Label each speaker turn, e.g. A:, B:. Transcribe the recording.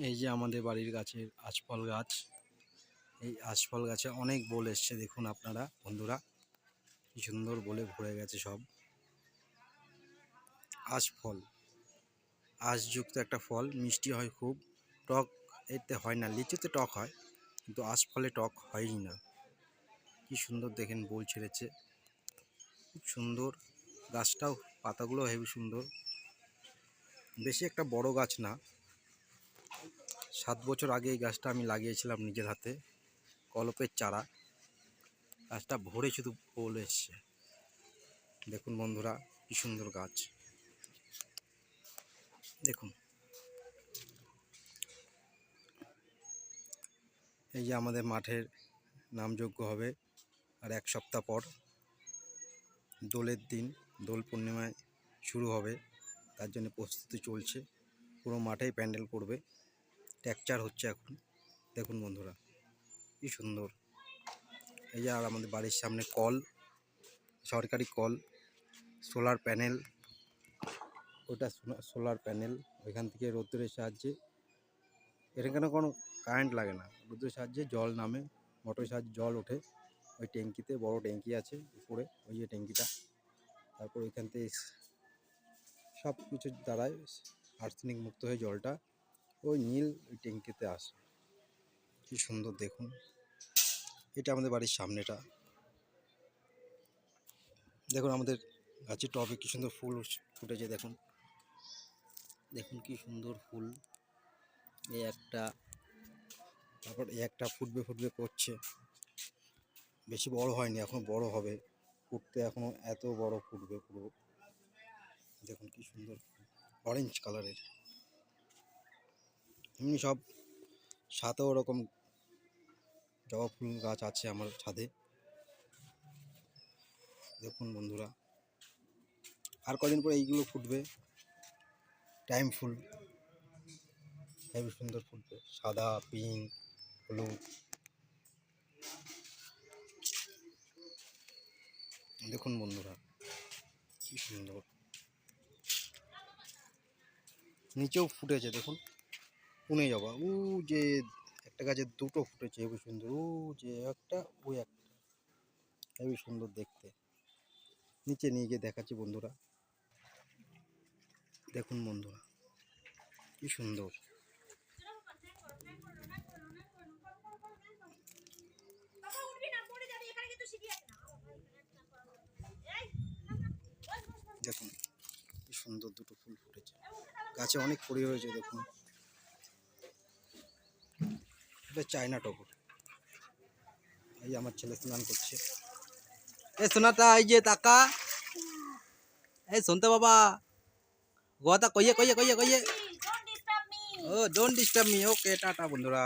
A: এই যে আমাদের বাড়ির গাছের আশফল গাছ, এই আশফল গাছে অনেক বোল এসছে, দেখুন আপনারা, বন্ধুরা। কি সুন্দর বলে ভরে গেছে সব। আশফল আঁশযুক্ত একটা ফল, মিষ্টি হয় খুব। টক এতে হয় না, লিচুতে টক হয়, কিন্তু আশফলে টক হয়ই না। কি সুন্দর দেখেন বোল ছেড়েছে। খুব সুন্দর। গাছটাও পাতাগুলো হেবি সুন্দর। বেশি একটা বড় গাছ না। সাত বছর আগে এই গাছটা আমি লাগিয়েছিলাম নিজের হাতে, কলপের চারা। গাছটা ভরে শুধু ফুল এসছে। দেখুন বন্ধুরা, কি সুন্দর গাছ। দেখুন। এই যে আমাদের মাঠের নামযোগ্য হবে, আর এক সপ্তাহ পর দোলের দিন, দোল পূর্ণিমায় শুরু হবে। তার জন্য প্রস্তুতি চলছে। পুরো মাঠেই প্যান্ডেল করবে। ট্যাকচার হচ্ছে এখন। দেখুন বন্ধুরা, কি সুন্দর। এই যে আর আমাদের বাড়ির সামনে কল, সরকারি কল, সোলার প্যানেল, ওটা সোলার প্যানেল, ওইখান থেকে রোদ্দুরের সাহায্যে। এখানে কোনো কারেন্ট লাগে না। রোদ্দুরের সাহায্যে জল নামে, মোটরের সাহায্যে জল ওঠে। ওই ট্যাঙ্কিতে, বড় ট্যাঙ্কি আছে উপরে, ওই যে ট্যাঙ্কিটা। তারপর ওইখান থেকে সব কিছুর দ্বারাই আর্সেনিক মুক্ত হয়ে জলটা ওই নীল ওই ট্যাঙ্কিতে আসে। কি সুন্দর দেখুন। এটা আমাদের বাড়ির সামনেটা। দেখুন আমাদের গাছের টবে কি সুন্দর ফুল ফুটেছে দেখুন। দেখুন কি সুন্দর ফুল। এই একটা, তারপর এই একটা ফুটবে ফুটবে করছে। বেশি বড় হয়নি, এখন বড় হবে। ফুটতে এখনও এত বড় ফুটবে পুরো। দেখুন কি সুন্দর অরেঞ্জ কালারের। এমনি সব সাথেও ওরকম জবা ফুল গাছ আছে আমার ছাদে। দেখুন বন্ধুরা, আর কদিন পরে এইগুলো ফুটবে। টাইম ফুল, হেভি সুন্দর ফুটবে, সাদা, পিঙ্ক হলুদ দেখুন বন্ধুরা, কি সুন্দর। নিচেও ফুটেছে, দেখুন। পুনে যাবা। ও যে একটা গাছে দুটো ফুটেছে, হেবি সুন্দর। ও যে একটা ওই একটা। হেবি সুন্দর দেখতে। নিচে নিয়ে গিয়ে দেখাচ্ছি বন্ধুরা। দেখুন বন্ধুরা, কি সুন্দর। দেখুন, কি সুন্দর দুটো ফুল ফুটেছে। গাছে অনেক পরি হয়েছে দেখুন। এটা চায়না টগর এই আমার ছেলে স্নান করছে এ সোনাটা এই যে তাকা এই শুনতে বাবা গোয়াটা কইয়ে কইয়ে কইয়ে কইয়ে
B: don't disturb me
A: O don't disturb me okay tata বন্ধুরা